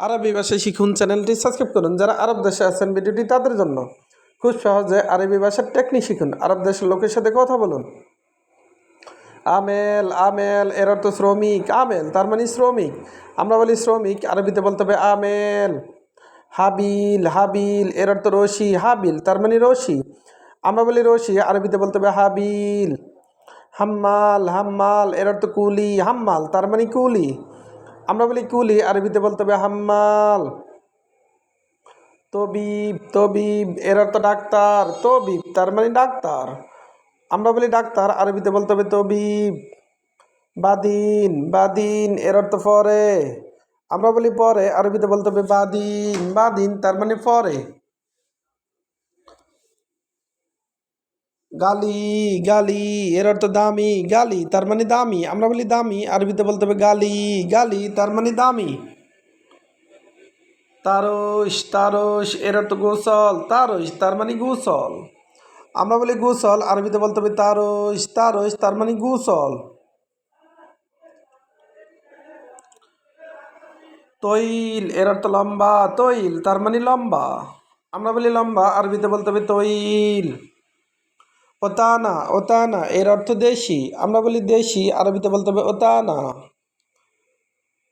আরবি ভাষায় শিখুন চ্যানেলটি সাবস্ক্রাইব করুন। যারা আরব দেশে আছেন ভিডিওটি তাদের জন্য খুব সহজে আরবি ভাষার টেকনিক শিখুন। আরব দেশের লোকের সাথে কথা বলুন। আমেল আমেল, এর অর্থ শ্রমিক। আমেল, তার মানে শ্রমিক। আমরা বলি শ্রমিক, আরবিতে বলতে হবে আমেল। হাবিল হাবিল, এর অর্থ রশি। হাবিল, তার মানে রশি। আমরা বলি রশি, আরবিতে বলতে হবে হাবিল। হাম্মাল হাম্মাল, এর অর্থ কুলি। হাম্মাল, তার মানে কুলি। আমরা বলি কুলি, আরবিতে বলতে হবে হাম্মাল। তবিব তবিব, এর অর্থ ডাক্তার, তবিব, তার মানে ডাক্তার। আমরা বলি ডাক্তার, আরবিতে বলতে হবে তবিব। বাদিন বাদিন এর অর্থ পরে আমরা বলি পরে, আরবিতে বলতে হবে বাদিন বাদিন, তার মানে পরে গালি গালি, এর অর্থ দামি, গালি, তার মানে দামি। আমরা বলি দামি, আরবিতে বলতে হবে গালি গালি, তার মানে দামি। তারস তারস, এর অর্থ গোসল, তারস, তার মানে গোসল। আমরা বলি গোসল, আরবিতে বলতে হবে তারস তারস, তার মানে গোসল। তৈল, এর অর্থ লম্বা, তৈল, তার মানে লম্বা। আমরা বলি লম্বা, আরবিতে বলতে হবে তৈল। ওতানা ওতানা, এর অর্থ দেশি। আমরা বলি দেশি, আরবিতে বলতে হবে ওতানা।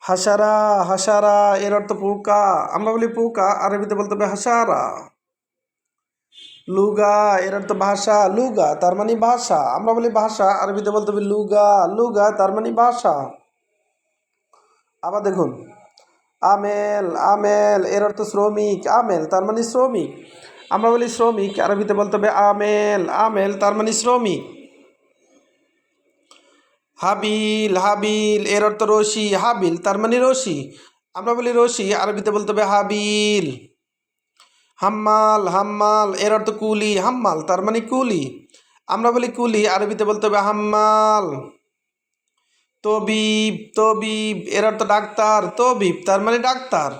হাসারা হাসারা, এর অর্থ পোকা। আমরা বলি পোকা, আরবিতে বলতে হবে হাসারা। লুগা, এর অর্থ ভাষা, লুগা, তার মানে ভাষা। আমরা বলি ভাষা, আরবিতে বলতে হবে লুগা। লুগা, তার মানে ভাষা। আবার দেখুন, আমেল আমেল, এর অর্থ শ্রমিক, আমেল, তার মানে শ্রমিক। আমরা বলি শ্রমিক, আরবিতে বলতে হবে আমেল আমেল তার মানে শ্রমিক। হাবিল হাবিল, এর অর্থ রশি, হাবিল তার মানে রশি। আমরা বলি রশি, আরবিতে বলতে হবে হাবিল। হাম্মাল হাম্মাল, এর অর্থ কুলি, হাম্মাল তার মানে কুলি। আমরা বলি কুলি, আরবিতে বলতে হবে হাম্মাল। তবিব তবিব, এর অর্থ ডাক্তার, তবিব তার মানে ডাক্তার।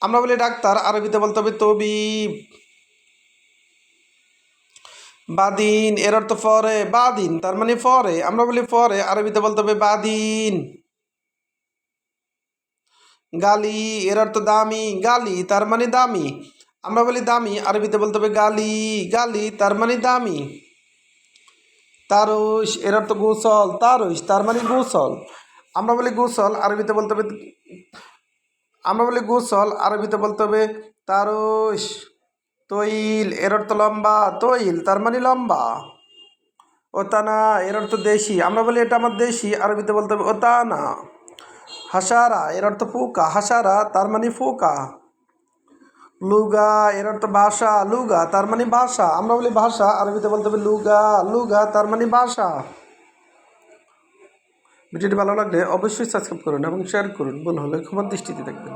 আমরা বলি ডাক্তার, আরবিতে বলতে হবে তবিব। বাদিন, এর অর্থ ফরে, বাদিন, তার মানে ফরে, আমরা বলি ফরে, আরবিতে বলতে হবে বাদিন। গালি, এর অর্থ দামি, গালি, তার মানে দামি। আমরা বলি দামি, আরবিতে বলতে হবে গালি গালি, তার মানে দামি। তারস এর অর্থ গোসল তারস তার মানে গোসল। আমরা বলি গোসল, আরবিতে বলতে হবে, আমরা বলি গোসল, আরবিতে বলতে হবে তারস তৈল এর অর্থ লম্বা, তৈল, তার মানে লম্বা। ওতানা এর অর্থ দেশি, আমরা বলি এটা আমার দেশি, আরবিতে বলতে হবে ওতানা। হাসারা এর অর্থ পোকা হাসারা, তার মানে পোকা লুগা এর অর্থ ভাষা, লুগা, তার মানে ভাষা, আমরা বলি ভাষা, আরবিতে বলতে হবে লুগা লুগা, তার মানে ভাষা। ভিডিওটি ভালো লাগলে অবশ্যই সাবস্ক্রাইব করুন এবং শেয়ার করুন, ভুল হলে ক্ষমার দৃষ্টিতে দেখবেন।